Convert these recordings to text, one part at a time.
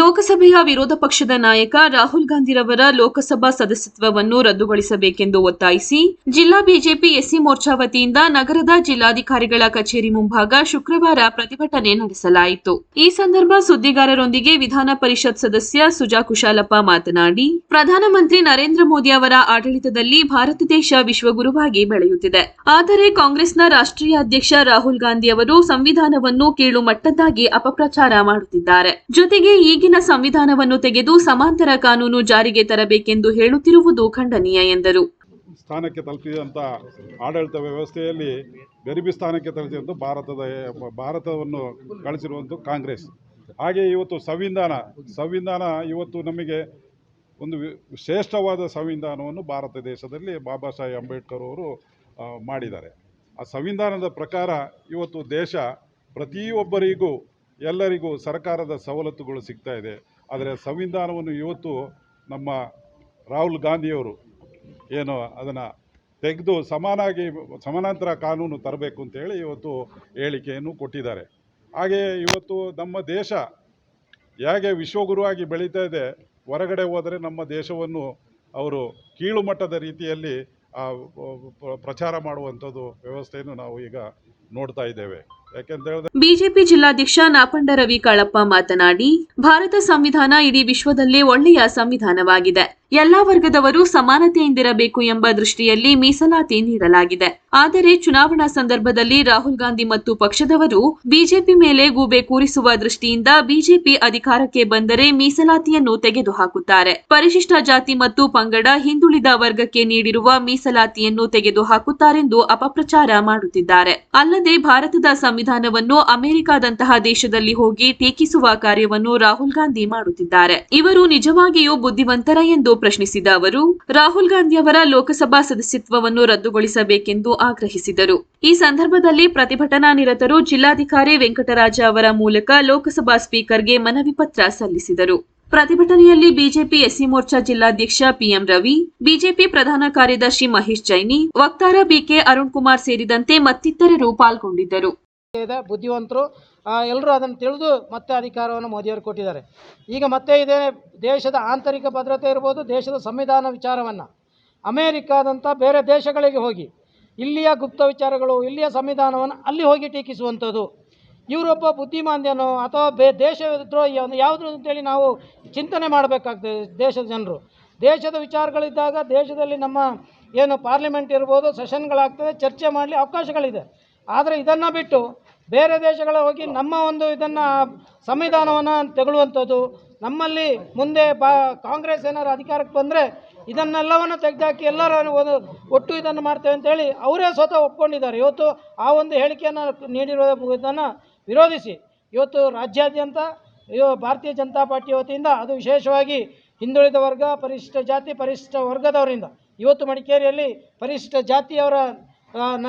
ಲೋಕಸಭೆಯ ವಿರೋಧ ಪಕ್ಷದ ನಾಯಕ ರಾಹುಲ್ ಗಾಂಧಿರವರ ಲೋಕಸಭಾ ಸದಸ್ಯತ್ವವನ್ನು ರದ್ದುಗೊಳಿಸಬೇಕೆಂದು ಒತ್ತಾಯಿಸಿ, ಜಿಲ್ಲಾ ಬಿಜೆಪಿ ಎಸ್ಸಿ ಮೋರ್ಚಾ ವತಿಯಿಂದ ನಗರದ ಜಿಲ್ಲಾಧಿಕಾರಿಗಳ ಕಚೇರಿ ಮುಂಭಾಗ ಶುಕ್ರವಾರ ಪ್ರತಿಭಟನೆ ನಡೆಸಲಾಯಿತು. ಈ ಸಂದರ್ಭ ಸುದ್ದಿಗಾರರೊಂದಿಗೆ ವಿಧಾನ ಪರಿಷತ್ ಸದಸ್ಯ ಸುಜಾ ಕುಶಾಲಪ್ಪ ಮಾತನಾಡಿ, ಪ್ರಧಾನಮಂತ್ರಿ ನರೇಂದ್ರ ಮೋದಿ ಅವರ ಆಡಳಿತದಲ್ಲಿ ಭಾರತ ದೇಶ ವಿಶ್ವಗುರುವಾಗಿ ಬೆಳೆಯುತ್ತಿದೆ. ಆದರೆ ಕಾಂಗ್ರೆಸ್ನ ರಾಷ್ಟ್ರೀಯ ಅಧ್ಯಕ್ಷ ರಾಹುಲ್ ಗಾಂಧಿ ಅವರು ಸಂವಿಧಾನವನ್ನು ಕೀಳು ಮಟ್ಟದ್ದಾಗಿ ಅಪಪ್ರಚಾರ ಮಾಡುತ್ತಿದ್ದಾರೆ. ಜೊತೆಗೆ ಈಗಿನ ಸಂವಿಧಾನವನ್ನು ತೆಗೆದು ಸಮಾಂತರ ಕಾನೂನು ಜಾರಿಗೆ ತರಬೇಕೆಂದು ಹೇಳುತ್ತಿರುವುದು ಖಂಡನೀಯ ಎಂದರು. ಸ್ಥಾನಕ್ಕೆ ತಲುಪಿದಂಥ ಆಡಳಿತ ವ್ಯವಸ್ಥೆಯಲ್ಲಿ ಗರಿಬಿ ಸ್ಥಾನಕ್ಕೆ ತಲುಪಿದಂಥ ಭಾರತದ, ಭಾರತವನ್ನು ಕಳಿಸಿರುವಂಥ ಕಾಂಗ್ರೆಸ್. ಹಾಗೆ ಇವತ್ತು ಸಂವಿಧಾನ ಸಂವಿಧಾನ ಇವತ್ತು ನಮಗೆ ಒಂದು ಶ್ರೇಷ್ಠವಾದ ಸಂವಿಧಾನವನ್ನು ಭಾರತ ದೇಶದಲ್ಲಿ ಬಾಬಾ ಸಾಹೇಬ್ ಅಂಬೇಡ್ಕರ್ ಅವರು ಮಾಡಿದ್ದಾರೆ. ಆ ಸಂವಿಧಾನದ ಪ್ರಕಾರ ಇವತ್ತು ದೇಶ ಪ್ರತಿಯೊಬ್ಬರಿಗೂ ಎಲ್ಲರಿಗೂ ಸರ್ಕಾರದ ಸವಲತ್ತುಗಳು ಸಿಗ್ತಾ ಇದೆ. ಆದರೆ ಸಂವಿಧಾನವನ್ನು ಇವತ್ತು ನಮ್ಮ ರಾಹುಲ್ ಗಾಂಧಿಯವರು ಏನು ಅದನ್ನು ತೆಗೆದು ಸಮಾನಾಗಿ, ಸಮಾನಾಂತರ ಕಾನೂನು ತರಬೇಕು ಅಂತೇಳಿ ಇವತ್ತು ಹೇಳಿಕೆಯನ್ನು ಕೊಟ್ಟಿದ್ದಾರೆ. ಹಾಗೆಯೇ ಇವತ್ತು ನಮ್ಮ ದೇಶ ಹೇಗೆ ವಿಶ್ವಗುರುವಾಗಿ ಬೆಳೀತಾ ಇದೆ, ಹೊರಗಡೆ ಹೋದರೆ ನಮ್ಮ ದೇಶವನ್ನು ಅವರು ಕೀಳು ಮಟ್ಟದ ರೀತಿಯಲ್ಲಿ ಪ್ರಚಾರ ಮಾಡುವಂಥದ್ದು ವ್ಯವಸ್ಥೆಯನ್ನು ನಾವು ಈಗ ನೋಡ್ತಾ ಇದ್ದೇವೆ. ಬಿಜೆಪಿ ಜಿಲ್ಲಾಧ್ಯಕ್ಷ ನಾಪಂಡ ರವಿ ಕಾಳಪ್ಪ ಮಾತನಾಡಿ ಭಾರತ ಸಂವಿಧಾನ ಇಡೀ ವಿಶ್ವದಲ್ಲೇ ಒಳ್ಳೆಯ ಸಂವಿಧಾನವಾಗಿದೆ. ಎಲ್ಲಾ ವರ್ಗದವರು ಸಮಾನತೆಯಿಂದಿರಬೇಕು ಎಂಬ ದೃಷ್ಟಿಯಲ್ಲಿ ಮೀಸಲಾತಿ ನೀಡಲಾಗಿದೆ. ಆದರೆ ಚುನಾವಣಾ ಸಂದರ್ಭದಲ್ಲಿ ರಾಹುಲ್ ಗಾಂಧಿ ಮತ್ತು ಪಕ್ಷದವರು ಬಿಜೆಪಿ ಮೇಲೆ ಗೂಬೆ ಕೂರಿಸುವ ದೃಷ್ಟಿಯಿಂದ ಬಿಜೆಪಿ ಅಧಿಕಾರಕ್ಕೆ ಬಂದರೆ ಮೀಸಲಾತಿಯನ್ನು ತೆಗೆದುಹಾಕುತ್ತಾರೆ. ಪರಿಶಿಷ್ಟ ಜಾತಿ ಮತ್ತು ಪಂಗಡ ಹಿಂದುಳಿದ ವರ್ಗಕ್ಕೆ ನೀಡಿರುವ ಮೀಸಲಾತಿಯನ್ನು ತೆಗೆದುಹಾಕುತ್ತಾರೆಂದು ಅಪಪ್ರಚಾರ ಮಾಡುತ್ತಿದ್ದಾರೆ. ಅಲ್ಲದೆ ಭಾರತದ ಸಂವಿಧಾನವನ್ನು ಅಮೆರಿಕದಂತಹ ದೇಶದಲ್ಲಿ ಹೋಗಿ ಟೀಕಿಸುವ ಕಾರ್ಯವನ್ನು ರಾಹುಲ್ ಗಾಂಧಿ ಮಾಡುತ್ತಿದ್ದಾರೆ. ಇವರು ನಿಜವಾಗಿಯೂ ಬುದ್ಧಿವಂತರ ಎಂದು ಪ್ರಶ್ನಿಸಿದ ಅವರು, ರಾಹುಲ್ ಗಾಂಧಿ ಅವರ ಲೋಕಸಭಾ ಸದಸ್ಯತ್ವವನ್ನು ರದ್ದುಗೊಳಿಸಬೇಕೆಂದು ಆಗ್ರಹಿಸಿದರು. ಈ ಸಂದರ್ಭದಲ್ಲಿ ಪ್ರತಿಭಟನಾ ನಿರತರು ಜಿಲ್ಲಾಧಿಕಾರಿ ವೆಂಕಟರಾಜ ಅವರ ಮೂಲಕ ಲೋಕಸಭಾ ಸ್ಪೀಕರ್ಗೆ ಮನವಿ ಪತ್ರ ಸಲ್ಲಿಸಿದರು. ಪ್ರತಿಭಟನೆಯಲ್ಲಿ ಬಿಜೆಪಿ ಎಸ್ಸಿ ಮೋರ್ಚಾ ಜಿಲ್ಲಾಧ್ಯಕ್ಷ ಪಿಎಂ ರವಿ, ಬಿಜೆಪಿ ಪ್ರಧಾನ ಕಾರ್ಯದರ್ಶಿ ಮಹೇಶ್ ಜೈನಿ, ವಕ್ತಾರ ಬಿಕೆ ಅರುಣ್ ಕುಮಾರ್ ಸೇರಿದಂತೆ ಮತ್ತಿತರರು ಪಾಲ್ಗೊಂಡಿದ್ದರು. ಇದೆ, ಬುದ್ಧಿವಂತರು ಎಲ್ಲರೂ ಅದನ್ನು ತಿಳಿದು ಮತ್ತೆ ಅಧಿಕಾರವನ್ನು ಮೋದಿಯವರು ಕೊಟ್ಟಿದ್ದಾರೆ. ಈಗ ಮತ್ತೆ ಇದೇ ದೇಶದ ಆಂತರಿಕ ಭದ್ರತೆ ಇರ್ಬೋದು, ದೇಶದ ಸಂವಿಧಾನ ವಿಚಾರವನ್ನು. ಅಮೇರಿಕಾದಂಥ ಬೇರೆ ದೇಶಗಳಿಗೆ ಹೋಗಿ, ಇಲ್ಲಿಯ ಗುಪ್ತ ವಿಚಾರಗಳು, ಇಲ್ಲಿಯ ಸಂವಿಧಾನವನ್ನು ಅಲ್ಲಿ ಹೋಗಿ ಟೀಕಿಸುವಂಥದ್ದು. ಇವರೊಬ್ಬ ಬುದ್ಧಿಮಾಂದ್ಯನೋ ಅಥವಾ ಬೇ ದೇಶ ದ್ರೋಹಿಯ ಯಾವುದು ಅಂತೇಳಿ ನಾವು ಚಿಂತನೆ ಮಾಡಬೇಕಾಗ್ತದೆ ದೇಶದ ಜನರು. ದೇಶದ ವಿಚಾರಗಳಿದ್ದಾಗ ದೇಶದಲ್ಲಿ ನಮ್ಮ ಏನು ಪಾರ್ಲಿಮೆಂಟ್ ಇರ್ಬೋದು, ಸೆಷನ್ಗಳಾಗ್ತದೆ, ಚರ್ಚೆ ಮಾಡಲಿ ಅವಕಾಶಗಳಿದೆ. ಆದರೆ ಇದನ್ನು ಬಿಟ್ಟು ಬೇರೆ ದೇಶಗಳ ಹೋಗಿ ನಮ್ಮ ಒಂದು ಇದನ್ನು ಸಂವಿಧಾನವನ್ನು ತೆಗೊಳ್ಳುವಂಥದ್ದು ನಮ್ಮಲ್ಲಿ ಮುಂದೆ ಬಾ, ಕಾಂಗ್ರೆಸ್ ಏನಾದ್ರು ಅಧಿಕಾರಕ್ಕೆ ಬಂದರೆ ಇದನ್ನೆಲ್ಲವನ್ನು ತೆಗೆದಾಕಿ ಎಲ್ಲರೂ ಒಂದು ಒಟ್ಟು ಇದನ್ನು ಮಾಡ್ತೇವೆ ಅಂತೇಳಿ ಅವರೇ ಸ್ವತಃ ಒಪ್ಕೊಂಡಿದ್ದಾರೆ. ಇವತ್ತು ಆ ಒಂದು ಹೇಳಿಕೆಯನ್ನು ನೀಡಿರೋ ಇದನ್ನು ವಿರೋಧಿಸಿ. ಇವತ್ತು ರಾಜ್ಯಾದ್ಯಂತ ಭಾರತೀಯ ಜನತಾ ಪಾರ್ಟಿ ವತಿಯಿಂದ ಅದು ವಿಶೇಷವಾಗಿ ಹಿಂದುಳಿದ ವರ್ಗ ಪರಿಶಿಷ್ಟ ಜಾತಿ ಪರಿಶಿಷ್ಟ ವರ್ಗದವರಿಂದ, ಇವತ್ತು ಮಡಿಕೇರಿಯಲ್ಲಿ ಪರಿಶಿಷ್ಟ ಜಾತಿಯವರ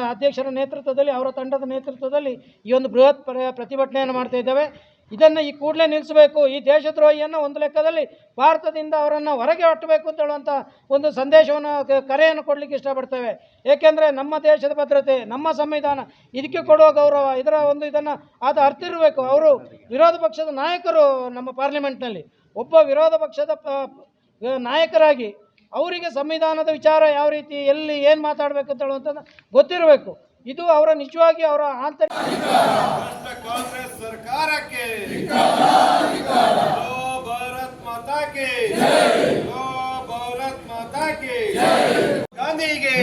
ಅಧ್ಯಕ್ಷರ ನೇತೃತ್ವದಲ್ಲಿ, ಅವರ ತಂಡದ ನೇತೃತ್ವದಲ್ಲಿ ಈ ಒಂದು ಬೃಹತ್ ಪ್ರ- ಪ್ರತಿಭಟನೆಯನ್ನು ಮಾಡ್ತಾ ಇದ್ದೇವೆ. ಇದನ್ನು ಈ ಕೂಡಲೇ ನಿಲ್ಲಿಸಬೇಕು ಈ ದೇಶದ್ರೋಹಿಯನ್ನು ಒಂದು ಲೆಕ್ಕದಲ್ಲಿ ಭಾರತದಿಂದ ಅವರನ್ನು ಹೊರಗೆ ಹೊಟ್ಟಬೇಕು ಅಂತ ಹೇಳುವಂಥ ಒಂದು ಸಂದೇಶವನ್ನು ಕರೆಯನ್ನು ಕೊಡಲಿಕ್ಕೆ ಇಷ್ಟಪಡ್ತೇವೆ. ಏಕೆಂದರೆ ನಮ್ಮ ದೇಶದ ಭದ್ರತೆ, ನಮ್ಮ ಸಂವಿಧಾನ, ಇದಕ್ಕೆ ಕೊಡುವ ಗೌರವ, ಇದರ ಒಂದು ಇದನ್ನು ಅದು ಅರ್ತಿರಬೇಕು ಅವರು ವಿರೋಧ ಪಕ್ಷದ ನಾಯಕರು ನಮ್ಮ ಪಾರ್ಲಿಮೆಂಟ್ನಲ್ಲಿ. ಒಬ್ಬ ವಿರೋಧ ಪಕ್ಷದ ನಾಯಕರಾಗಿ ಅವರಿಗೆ ಸಂವಿಧಾನದ ವಿಚಾರ ಯಾವ ರೀತಿ, ಎಲ್ಲಿ ಏನು ಮಾತಾಡಬೇಕು ಅಂತ ಹೇಳುವಂಥದ್ದು ಗೊತ್ತಿರಬೇಕು. ಇದು ಅವರ ನಿಜವಾಗಿ ಅವರ ಆಂತರಿಕ ಕಾಂಗ್ರೆಸ್ ಸರ್ಕಾರಕ್ಕೆ. ಭಾರತ್ ಮಾತಾಕೆ ಭಾರತ್ ಮಾತಾ ಕೆ ಗಾಂಧಿಗೆ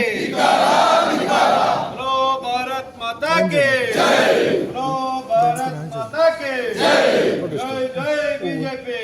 ಭಾರತ್ ಮಾತಾ ಕೆ ಹಲೋ ಭಾರತ್ ಮಾತಾ ಕೆ ಜೈ ಜೈ ಬಿಜೆಪಿ